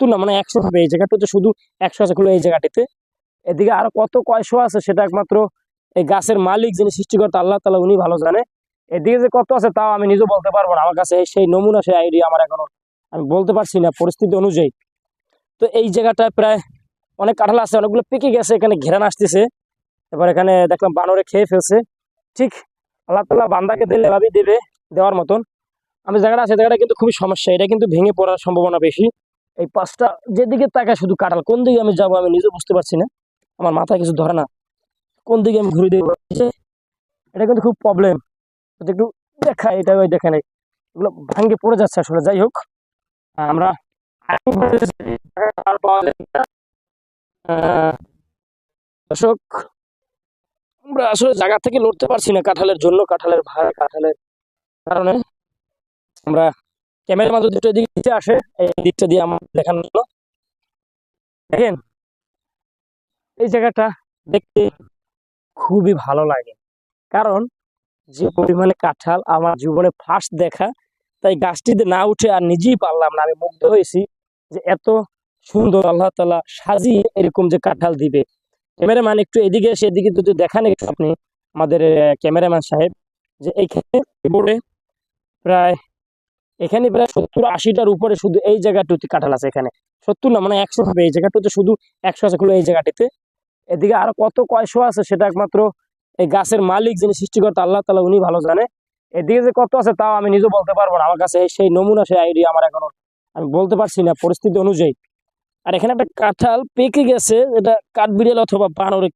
সত্তর না মানে একশো হবে এই জায়গাটাতে শুধু একশো আছে খুলে এই জায়গাটিতে। এদিকে আরও কত কয়শো আছে সেটা একমাত্র এই গাছের মালিক যিনি সৃষ্টিকর্তা, আল্লাহ তালা উনি ভালো জানে। এদিকে যে কত আছে তাও আমি নিজে বলতে পারব না। আমার কাছে সেই নমুনা, সেই আইডিয়া আমার এখনও আমি বলতে পারছি না পরিস্থিতি অনুযায়ী। তো এই জায়গাটায় প্রায় অনেক কাঁঠাল আছে, অনেকগুলো পেকে গেছে, এখানে ঘেরান আসতেছে। এবার এখানে দেখলাম বানরে খেয়ে ফেলছে। ঠিক আল্লাহ তালা বান্দাকে দিলে এভাবেই দেবে দেওয়ার মতন। আমি জায়গাটা আছে জায়গাটা কিন্তু খুবই সমস্যা। এটা কিন্তু ভেঙে পড়ার সম্ভাবনা বেশি। এই পাঁচটা যেদিকে তাকায় শুধু কাঁঠাল, কোন দিকে আমি যাব আমি নিজে বুঝতে পারছি না। আমার মাথায় কিছু ধরে না। কোন দিকে আমি ঘুরে দেবো এটা কিন্তু খুব প্রবলেম একটু দেখা এটা ওই দেখেন নেই। এগুলো ভাঙ্গে পড়ে যাচ্ছে আসলে, যাই হোক। আমরা দর্শক, আমরা আসলে জায়গা থেকে লড়তে পারছি না কাঁঠালের জন্য, কাঁঠালের ভাড়া কাঁঠালের কারণে। আমরা ক্যামেরা মাঝে দুটো দিক আসে, এই দিকটা দিয়ে আমার দেখানো হলো। দেখেন, এই জায়গাটা দেখতে খুবই ভালো লাগে। কারণ যে পরিমাণে কাঁঠাল আমার জীবনে ফার্স্ট দেখা, তাই গাছটিতে না উঠে আর নিজেই পারলাম না। আমি মুগ্ধ হয়েছি যে এত সুন্দর আল্লাহ তালা সাজিয়ে এরকম যে কাঁঠাল দিবে। ক্যামেরাম্যান একটু এদিকে এসে, এদিকে যদি দেখান একটু আপনি, আমাদের ক্যামেরাম্যান সাহেব, যে এইখানে বোর্ডে প্রায় এখানে প্রায় সত্তর আশিটার উপরে শুধু এই জায়গাটুতে কাঁঠাল আছে এখানে। সত্তর না মানে একশো হবে এই জায়গাটাতে শুধু একশো আছে এই জায়গাটিতে। এদিকে আরও কত কয়শো আছে সেটা একমাত্র এই গাছের মালিক যিনি সৃষ্টিকর্তা আল্লাহ তালা উনি ভালো জানে। এদিকে যে কত আছে তাও আমি নিজে বলতে পারব না। আমার কাছে সেই নমুনা, সেই আইডিয়া আমার এখনও আমি বলতে পারছি না, পরিস্থিতি অনুযায়ী। আর এখানে একটা কাঁঠাল পেকে গেছে, এটা কাঠবিড়াল অথবা বানরে